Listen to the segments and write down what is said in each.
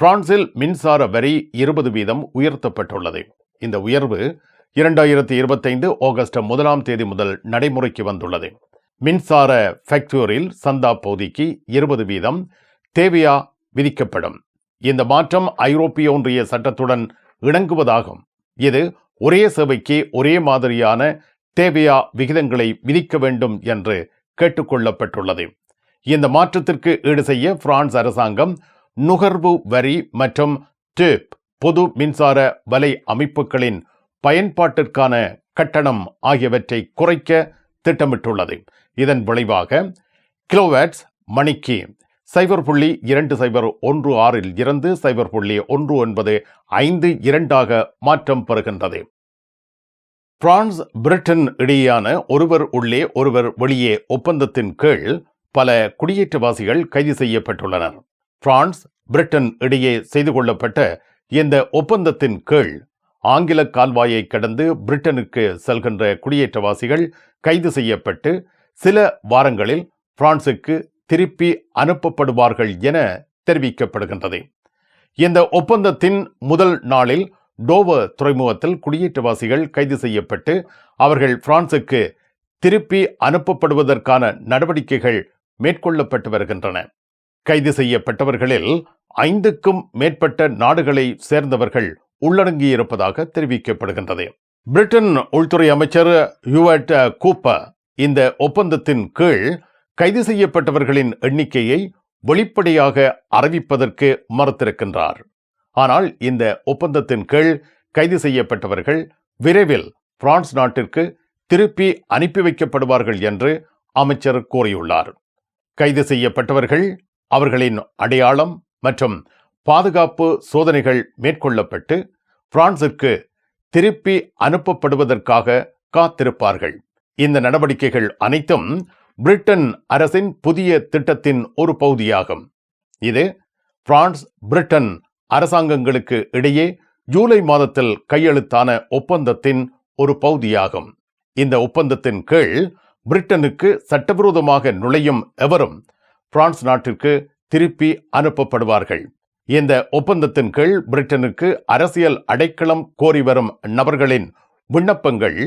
பிரான்சில் மின்சார வரி இருபது வீதம் உயர்த்தப்பட்டுள்ளது. இந்த உயர்வு இரண்டாயிரத்தி இருபத்தைந்து ஆகஸ்ட் முதலாம் தேதி முதல் நடைமுறைக்கு வந்துள்ளது. மின்சார ஃபேக்டரியில் சந்தா பகுதிக்கு இருபது வீதம் தேவையா விதிக்கப்படும். இந்த மாற்றம் ஐரோப்பிய ஒன்றிய சட்டத்துடன் இணங்குவதாகும். இது ஒரே சேவைக்கு ஒரே மாதிரியான தேவையா விகிதங்களை விதிக்க வேண்டும் என்று கேட்டுக்கொள்ளப்பட்டுள்ளது. இந்த மாற்றத்திற்கு ஈடு செய்ய பிரான்ஸ் அரசாங்கம் நுகர்வு வரி மற்றும் டேப் பொது மின்சார வலை அமைப்புகளின் பயன்பாட்டிற்கான கட்டணம் ஆகியவற்றை குறைக்க திட்டமிட்டுள்ளது. இதன் விளைவாக கிலோவாட்ஸ் மணிக்கு சைபர் புள்ளி இரண்டு சைபர் ஒன்று ஆறில் இருந்து சைபர் புள்ளி ஒன்று ஒன்பது ஐந்து இரண்டாக மாற்றம் பெறுகின்றது. பிரான்ஸ் பிரிட்டன் இடையேயான ஒருவர் உள்ளே ஒருவர் வெளியே ஒப்பந்தத்தின் கீழ் பல குடியேற்றவாசிகள் கைது செய்யப்பட்டுள்ளனர். பிரான்ஸ் பிரிட்டன் இடையே செய்து கொள்ளப்பட்ட இந்த ஒப்பந்தத்தின் கீழ் ஆங்கில கால்வாயை கடந்து பிரிட்டனுக்கு செல்கின்ற குடியேற்றவாசிகள் கைது செய்யப்பட்டு சில வாரங்களில் பிரான்சுக்கு திருப்பி அனுப்பப்படுவார்கள் என தெரிவிக்கப்படுகின்றது. இந்த ஒப்பந்தத்தின் முதல் நாளில் டோவர் துறைமுகத்தில் குடியேற்றவாசிகள் கைது செய்யப்பட்டு அவர்கள் பிரான்சுக்கு திருப்பி அனுப்பப்படுவதற்கான நடவடிக்கைகள் மேற்கொள்ளப்பட்டு வருகின்றன. கைது செய்யப்பட்டவர்களில் ஐந்துக்கும் மேற்பட்ட நாடுகளை சேர்ந்தவர்கள் உள்ளடங்கியிருப்பதாக தெரிவிக்கப்படுகின்றது. பிரிட்டன் உள்துறை அமைச்சர் யுவர்ட் கூப்பர் இந்த ஒப்பந்தத்தின் கீழ் கைது செய்யப்பட்டவர்களின் எண்ணிக்கையை வெளிப்படையாக அறிவிப்பதற்கு மறுத்திருக்கின்றார். ஆனால் இந்த ஒப்பந்தத்தின் கீழ் கைது செய்யப்பட்டவர்கள் விரைவில் பிரான்ஸ் நாட்டிற்கு திருப்பி அனுப்பி வைக்கப்படுவார்கள் என்று அமைச்சர் கூறியுள்ளார். கைது செய்யப்பட்டவர்கள் அவர்களின் அடையாளம் மற்றும் பாதுகாப்பு சோதனைகள் மேற்கொள்ளப்பட்டு பிரான்சிற்கு திருப்பி அனுப்பப்படுவதற்காக காத்திருப்பார்கள். இந்த நடவடிக்கைகள் அனைத்தும் பிரிட்டன் அரசின் புதிய திட்டத்தின் ஒரு பகுதியாகும். இது பிரான்ஸ் பிரிட்டன் அரசாங்கங்களுக்கு இடையே ஜூலை மாதத்தில் கையெழுத்தான ஒப்பந்தத்தின் ஒரு பகுதியாகும். இந்த ஒப்பந்தத்தின் கீழ் பிரிட்டனுக்கு சட்டவிரோதமாக நுழையும் எவரும் பிரான்ஸ் நாட்டிற்கு திருப்பி அனுப்பப்படுவார்கள். இந்த ஒப்பந்தத்தின் கீழ் பிரிட்டனுக்கு அரசியல் அடைக்கலம் கோரி வரும் நபர்களின் விண்ணப்பங்கள்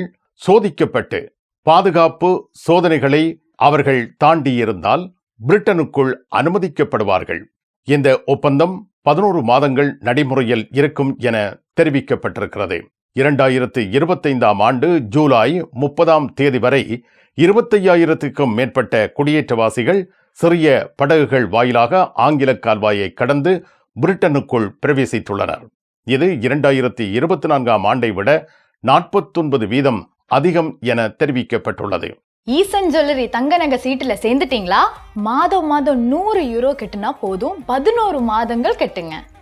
சோதிக்கப்பட்டு பாதுகாப்பு சோதனைகளை அவர்கள் தாண்டியிருந்தால் பிரிட்டனுக்குள் அனுமதிக்கப்படுவார்கள். இந்த ஒப்பந்தம் பதினோரு மாதங்கள் நடைமுறையில் இருக்கும் என தெரிவிக்கப்பட்டிருக்கிறது. இரண்டாயிரத்து இருபத்தைந்தாம் ஆண்டு ஜூலை முப்பதாம் தேதி வரை இருபத்தையாயிரத்துக்கும் மேற்பட்ட குடியேற்றவாசிகள் சிறிய படகுகள் வாயிலாக ஆங்கில கால்வாயை கடந்து பிரிட்டனுக்குள் பிரவேசித்துள்ளனர். இது இரண்டாயிரத்தி இருபத்தி நான்காம் ஆண்டை விட நாற்பத்தொன்பது வீதம் அதிகம் என தெரிவிக்கப்பட்டுள்ளது. ஈசன் ஜுவல்லரி தங்க நகை சீட்டுல சேர்ந்துட்டீங்களா? மாதம் மாதம் நூறு யூரோ கட்டுனா போதும். பதினோரு மாதங்கள் கெட்டுங்க.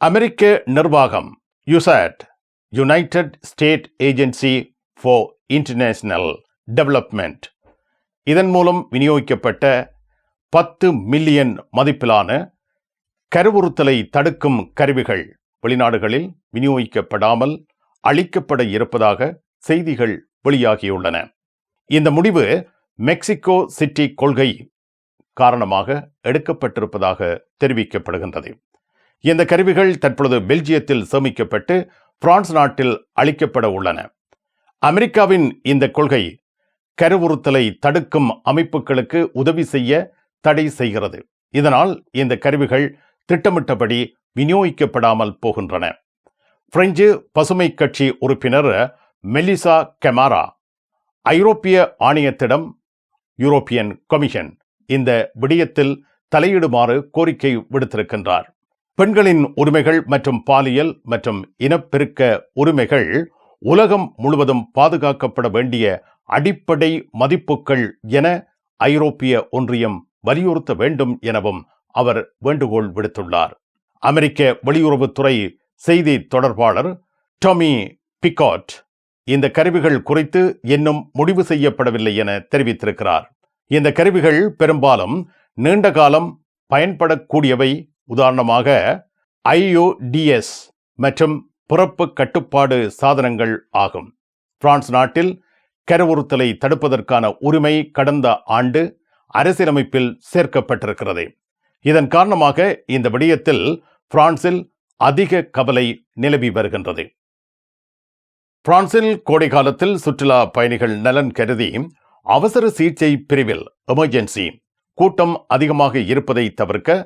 அமெரிக்க நிர்வாகம் USAID United State agency for international development இதன் மூலம் விநியோகிக்கப்பட்ட பத்து மில்லியன் மதிப்பிலான கருவுறுத்தலை தடுக்கும் கருவிகள் வெளிநாடுகளில் விநியோகிக்கப்படாமல் அளிக்கப்பட இருப்பதாக செய்திகள் வெளியாகியுள்ளன. இந்த முடிவு மெக்சிகோ சிட்டி கொள்கை காரணமாக எடுக்கப்பட்டிருப்பதாக தெரிவிக்கப்படுகின்றது. இந்த கருவிகள் தற்பொழுது பெல்ஜியத்தில் சேமிக்கப்பட்டு பிரான்ஸ் நாட்டில் அளிக்கப்பட உள்ளன. அமெரிக்காவின் இந்த கொள்கை கருவுறுத்தலை தடுக்கும் அமைப்புகளுக்கு உதவி செய்ய தடை செய்கிறது. இதனால் இந்த கருவிகள் திட்டமிட்டபடி விநியோகிக்கப்படாமல் போகின்றன. பிரெஞ்சு பசுமை கட்சி உறுப்பினர் மெலிசா கெமாரா ஐரோப்பிய ஆணையத்திடம் யூரோப்பியன் கமிஷன் இந்த விடயத்தில் தலையிடுமாறு கோரிக்கை விடுத்திருக்கின்றார். பெண்களின் உரிமைகள் மற்றும் பாலியல் மற்றும் இனப்பெருக்க உரிமைகள் உலகம் முழுவதும் பாதுகாக்கப்பட வேண்டிய அடிப்படை மதிப்புகள் என ஐரோப்பிய ஒன்றியம் வலியுறுத்த வேண்டும் எனவும் அவர் வேண்டுகோள் விடுத்துள்ளார். அமெரிக்க வெளியுறவுத்துறை செய்தி தொடர்பாளர் டொமி பிகாட் இந்த கருவிகள் குறித்து இன்னும் முடிவு செய்யப்படவில்லை என தெரிவித்திருக்கிறார். இந்த கருவிகள் பெரும்பாலும் நீண்ட காலம் பயன்படக்கூடியவை உதாரணமாக ஐஓடிஎஸ் மற்றும் பிறப்பு கட்டுப்பாடு சாதனங்கள் ஆகும். பிரான்ஸ் நாட்டில் கருவுறுத்தலை தடுப்பதற்கான உரிமை கடந்த ஆண்டு அரசியலமைப்பில் சேர்க்கப்பட்டிருக்கிறது. இதன் காரணமாக இந்த விடயத்தில் பிரான்சில் அதிக கவலை நிலவி வருகின்றது. பிரான்சில் கோடை காலத்தில் சுற்றுலா பயணிகள் நலன் கருதி அவசர சிகிச்சை பிரிவில் எமர்ஜென்சி கூட்டம் அதிகமாக இருப்பதை தவிர்க்க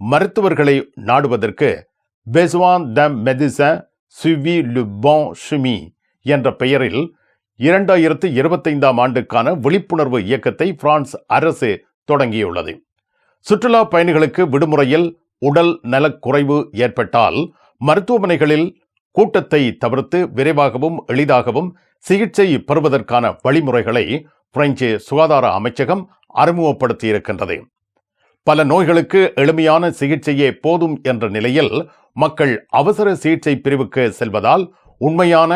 மருத்துவர்களை நாடுவதற்கு பெஸ்வான் த மெதிசன் சுவி லுபான் ஷுமி என்ற பெயரில் இரண்டாயிரத்து இருபத்தைந்தாம் ஆண்டுக்கான விழிப்புணர்வு இயக்கத்தை பிரான்ஸ் அரசு தொடங்கியுள்ளது. சுற்றுலா பயணிகளுக்கு விடுமுறையில் உடல் நலக்குறைவு ஏற்பட்டால் மருத்துவமனைகளில் கூட்டத்தை தவிர்த்து விரைவாகவும் எளிதாகவும் சிகிச்சை பெறுவதற்கான வழிமுறைகளை பிரெஞ்சு சுகாதார அமைச்சகம் அறிமுகப்படுத்தியிருக்கின்றது. பல நோய்களுக்கு எளிமையான சிகிச்சையே போதும் என்ற நிலையில் மக்கள் அவசர சிகிச்சை பிரிவுக்கு செல்வதால் உண்மையான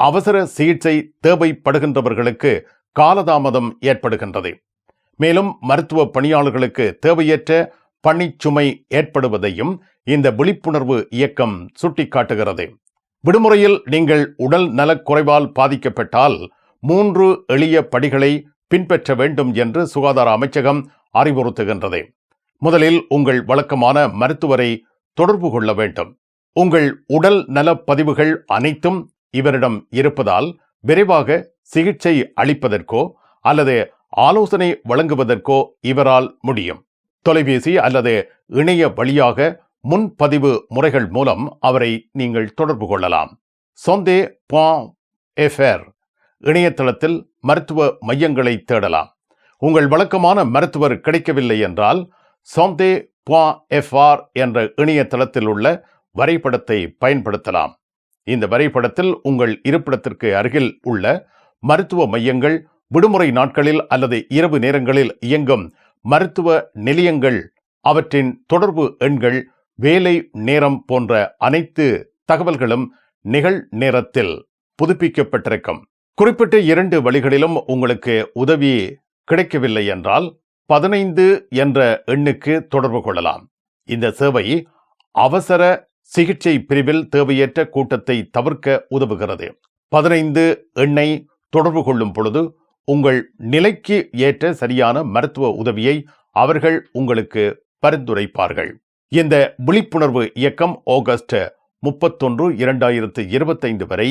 அவசர சிகிச்சை தேவைப்படுகின்றவர்களுக்கு காலதாமதம் ஏற்படுகின்றது. மேலும் மருத்துவ பணியாளர்களுக்கு தேவையற்ற பணிச்சுமை ஏற்படுவதையும் இந்த விழிப்புணர்வு இயக்கம் சுட்டிக்காட்டுகிறது. விடுமுறையில் நீங்கள் உடல் நலக் குறைவால் பாதிக்கப்பட்டால் மூன்று எளிய படிகளை பின்பற்ற வேண்டும் என்று சுகாதார அமைச்சகம் அறிவுறுத்துகின்றது. முதலில் உங்கள் வழக்கமான மருத்துவரை தொடர்பு கொள்ள வேண்டும். உங்கள் உடல் நலப் பதிவுகள் அனைத்தும் இவரிடம் இருப்பதால் விரைவாக சிகிச்சை அளிப்பதற்கோ அல்லது ஆலோசனை வழங்குவதற்கோ இவரால் முடியும். தொலைபேசி அல்லது இணைய வழியாக முன்பதிவு முறைகள் மூலம் அவரை நீங்கள் தொடர்பு கொள்ளலாம். சொந்தே பாம் எஃபேர் இணையதளத்தில் மருத்துவ மையங்களை தேடலாம். உங்கள் வழக்கமான மருத்துவர் கிடைக்கவில்லை என்றால் சந்தே பா எஃப்ஆர் என்ற இணையதளத்தில் உள்ள வரைபடத்தை பயன்படுத்தலாம். இந்த வரைபடத்தில் உங்கள் இருப்பிடத்திற்கு அருகில் உள்ள மருத்துவ மையங்கள் விடுமுறை நாட்களில் அல்லது இரவு நேரங்களில் இயங்கும் மருத்துவ நிலையங்கள் அவற்றின் தொடர்பு எண்கள் வேலை நேரம் போன்ற அனைத்து தகவல்களும் நிகழ் நேரத்தில் புதுப்பிக்கப்பட்டிருக்கும். குறிப்பிட்ட இரண்டு வழிகளிலும் உங்களுக்கு உதவி கிடைக்கவில்லை என்றால் பதினைந்து என்ற எண்ணுக்கு தொடர்பு கொள்ளலாம். இந்த சேவை அவசர சிகிச்சை பிரிவில் தேவையற்ற கூட்டத்தை தவிர்க்க உதவுகிறது. பதினைந்து எண்ணை தொடர்பு கொள்ளும் பொழுது உங்கள் நிலைக்கு ஏற்ற சரியான மருத்துவ உதவியை அவர்கள் உங்களுக்கு பரிந்துரைப்பார்கள். இந்த விழிப்புணர்வு இயக்கம் ஆகஸ்ட் முப்பத்தொன்று இரண்டாயிரத்து இருபத்தைந்து வரை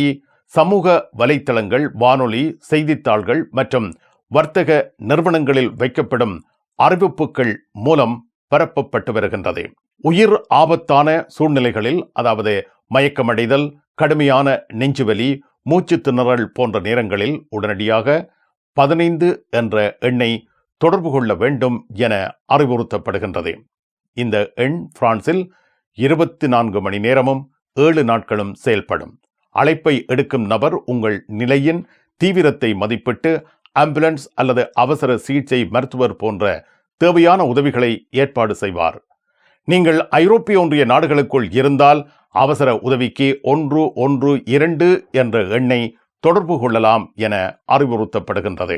சமூக வலைத்தளங்கள் வானொலி செய்தித்தாள்கள் மற்றும் வர்த்தக நிறுவனங்களில் வைக்கப்படும் அறிவிப்புகள் மூலம் பரப்பப்பட்டு வருகின்றது. உயிர் ஆபத்தான சூழ்நிலைகளில் அதாவது மயக்கமடைதல் கடுமையான நெஞ்சுவலி மூச்சு திணறல் போன்ற நேரங்களில் உடனடியாக பதினைந்து என்ற எண்ணை தொடர்பு கொள்ள வேண்டும் என அறிவுறுத்தப்படுகின்றது. இந்த எண் பிரான்சில் இருபத்தி நான்கு மணி நேரமும் ஏழு நாட்களும் செயல்படும். அழைப்பை எடுக்கும் நபர் உங்கள் நிலையின் தீவிரத்தை மதிப்பிட்டு ஆம்புலன்ஸ் அல்லது அவசர சிகிச்சை மருத்துவர் போன்ற தேவையான உதவிகளை ஏற்பாடு செய்வார். நீங்கள் ஐரோப்பிய ஒன்றிய நாடுகளுக்குள் இருந்தால் அவசர உதவிக்கு ஒன்று ஒன்று இரண்டு என்ற எண்ணை தொடர்பு கொள்ளலாம் என அறிவுறுத்தப்படுகின்றது.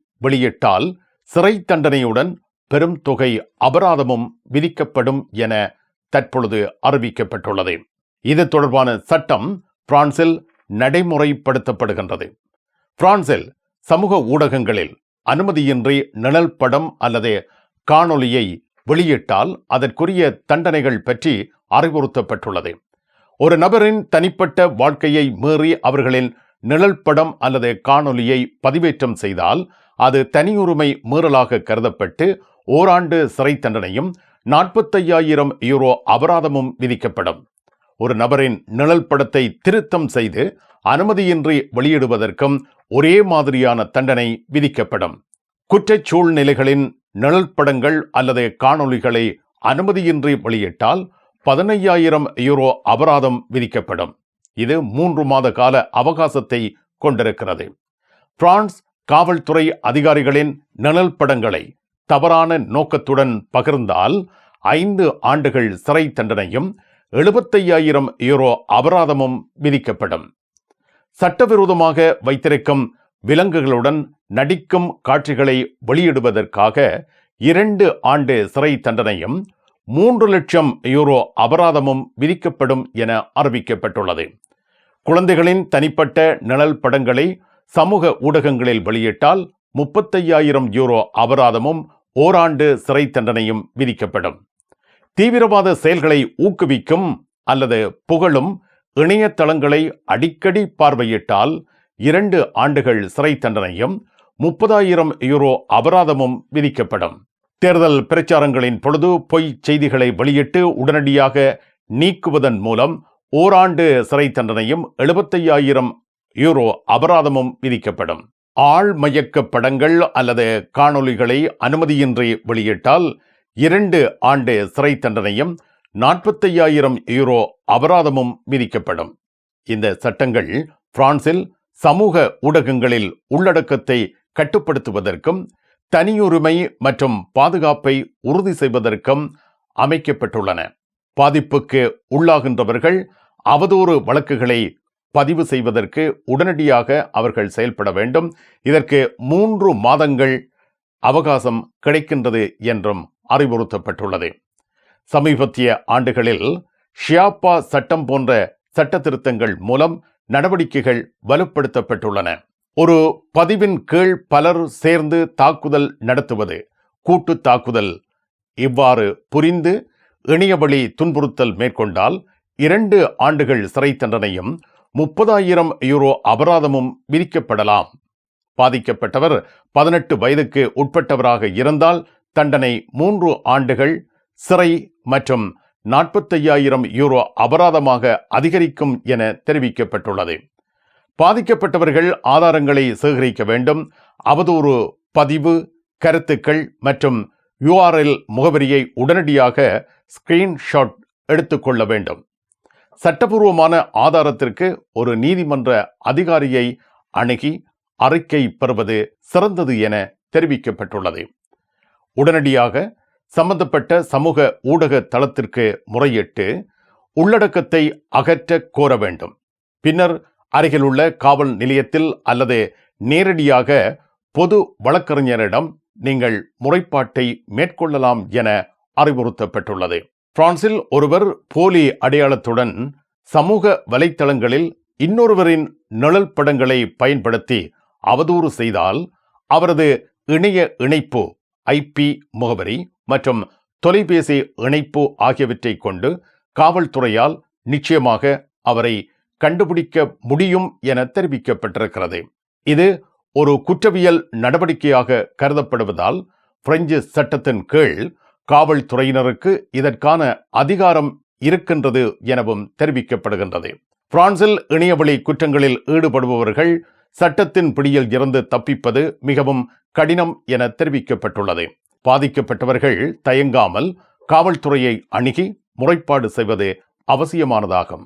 வெளியிட்டால் சிறை தண்டனையுடன் பெரும் தொகை அபராதமும் விதிக்கப்படும் என தற்பொழுது அறிவிக்கப்பட்டுள்ளது. இது தொடர்பான சட்டம் பிரான்சில் நடைமுறைப்படுத்தப்படுகின்றது. பிரான்சில் சமூக ஊடகங்களில் அனுமதியின்றி நிழல் படம் அல்லது காணொளியை வெளியிட்டால் அதற்குரிய தண்டனைகள் பற்றி அறிவுறுத்தப்பட்டுள்ளது. ஒரு நபரின் தனிப்பட்ட வாழ்க்கையை மீறி அவர்களின் நிழல் படம் அல்லது காணொளியை பதிவேற்றம் செய்தால் அது தனியுரிமை மீறலாக கருதப்பட்டு ஓராண்டு சிறை தண்டனையும் நாற்பத்தையாயிரம் யூரோ அபராதமும் விதிக்கப்படும். ஒரு நபரின் நிழல் படத்தை திருத்தம் செய்து அனுமதியின்றி வெளியிடுவதற்கும் ஒரே மாதிரியான தண்டனை விதிக்கப்படும். குற்றச் சூழ்நிலைகளின் நிழல் படங்கள் அல்லது காணொளிகளை அனுமதியின்றி வெளியிட்டால் பதினையாயிரம் யூரோ அபராதம் விதிக்கப்படும். இது மூன்று மாத கால அவகாசத்தை கொண்டிருக்கிறது. பிரான்ஸ் காவல்துறை அதிகாரிகளின் நிழல் படங்களை தவறான நோக்கத்துடன் பகிர்ந்தால் ஐந்து ஆண்டுகள் சிறை தண்டனையும் எழுபத்தையாயிரம் யூரோ அபராதமும் விதிக்கப்படும். சட்டவிரோதமாக வைத்திருக்கும் விலங்குகளுடன் நடிக்கும் காட்சிகளை வெளியிடுவதற்காக இரண்டு ஆண்டு சிறை தண்டனையும் மூன்று லட்சம் யூரோ அபராதமும் விதிக்கப்படும் என அறிவிக்கப்பட்டுள்ளது. குழந்தைகளின் தனிப்பட்ட நிழல் படங்களை சமூக ஊடகங்களில் வெளியிட்டால் முப்பத்தையாயிரம் யூரோ அபராதமும் ஓராண்டு சிறை தண்டனையும் விதிக்கப்படும். தீவிரவாத செயல்களை ஊக்குவிக்கும் அல்லது புகழும் இணையதளங்களை அடிக்கடி பார்வையிட்டால் இரண்டு ஆண்டுகள் சிறை தண்டனையும் முப்பதாயிரம் யூரோ அபராதமும் விதிக்கப்படும். தேர்தல் பிரச்சாரங்களின் பொழுது பொய் செய்திகளை வெளியிட்டு உடனடியாக நீக்குவதன் மூலம் ஓராண்டு சிறை தண்டனையும் எழுபத்தையாயிரம் யூரோ அபராதமும் விதிக்கப்படும். ஆழ்மயக்க படங்கள் அல்லது காணொளிகளை அனுமதியின்றி வெளியிட்டால் இரண்டு ஆண்டு சிறை தண்டனையும் நாற்பத்தையாயிரம் யூரோ அபராதமும் விதிக்கப்படும். இந்த சட்டங்கள் பிரான்சில் சமூக ஊடகங்களில் உள்ளடக்கத்தை கட்டுப்படுத்துவதற்கும் தனியுரிமை மற்றும் பாதுகாப்பை உறுதி செய்வதற்கும் அமைக்கப்பட்டுள்ளன. பாதிப்புக்கு உள்ளாகின்றவர்கள் அவதூறு வழக்குகளை பதிவு செய்வதற்கு உடனடியாக அவர்கள் செயல்பட வேண்டும். இதற்கு மூன்று மாதங்கள் அவகாசம் கிடைக்கின்றது என்றும் அறிவுறுத்தப்பட்டுள்ளது. சமீபத்திய ஆண்டுகளில் ஷியாப்பா சட்டம் போன்ற சட்ட திருத்தங்கள் மூலம் நடவடிக்கைகள் வலுப்படுத்தப்பட்டுள்ளன. ஒரு பதிவின் கீழ் பலர் சேர்ந்து தாக்குதல் நடத்துவது கூட்டு தாக்குதல். இவ்வாறு புரிந்து இணையவழி துன்புறுத்தல் மேற்கொண்டால் இரண்டு ஆண்டுகள் சிறை தண்டனையும் முப்பதாயிரம் யூரோ அபராதமும் விதிக்கப்படலாம். பாதிக்கப்பட்டவர் பதினெட்டு வயதுக்கு உட்பட்டவராக இருந்தால் தண்டனை மூன்று ஆண்டுகள் சிறை மற்றும் நாற்பத்தையாயிரம் யூரோ அபராதமாக அதிகரிக்கும் என தெரிவிக்கப்பட்டுள்ளது. பாதிக்கப்பட்டவர்கள் ஆதாரங்களை சேகரிக்க வேண்டும். அவதூறு பதிவு கருத்துக்கள் மற்றும் யூஆர்எல் முகவரியை உடனடியாக ஸ்கிரீன்ஷாட் எடுத்துக்கொள்ள வேண்டும். சட்டபூர்வமான ஆதாரத்திற்கு ஒரு நீதிமன்ற அதிகாரியை அணுகி அறிக்கை பெறுவது சிறந்தது என தெரிவிக்கப்பட்டுள்ளது. உடனடியாக சம்பந்தப்பட்ட சமூக ஊடக தளத்திற்கு முறையிட்டு உள்ளடக்கத்தை அகற்ற கோர வேண்டும். பின்னர் அருகிலுள்ள காவல் நிலையத்தில் அல்லது நேரடியாக பொது வழக்கறிஞரிடம் நீங்கள் முறைப்பாட்டை மேற்கொள்ளலாம் என அறிவுறுத்தப்பட்டுள்ளது. பிரான்சில் ஒருவர் போலி அடையாளத்துடன் சமூக வலைத்தளங்களில் இன்னொருவரின் நிழல் படங்களை பயன்படுத்தி அவதூறு செய்தால் அவரது இணைய இணைப்பு ஐபி முகவரி மற்றும் தொலைபேசி இணைப்பு ஆகியவற்றை கொண்டு காவல்துறையால் நிச்சயமாக அவரை கண்டுபிடிக்க முடியும் என தெரிவிக்கப்பட்டிருக்கிறது. இது ஒரு குற்றவியல் நடவடிக்கையாக கருதப்படுவதால் பிரெஞ்சு சட்டத்தின் கீழ் காவல்துறையினருக்கு இதற்கான அதிகாரம் இருக்கின்றது எனவும் தெரிவிக்கப்படுகின்றது. பிரான்சில் இணையவழி குற்றங்களில் ஈடுபடுபவர்கள் சட்டத்தின் பிடியில் இருந்து தப்பிப்பது மிகவும் கடினம் என தெரிவிக்கப்பட்டுள்ளது. பாதிக்கப்பட்டவர்கள் தயங்காமல் காவல்துறையை அணுகி முறைப்பாடு செய்வது அவசியமானதாகும்.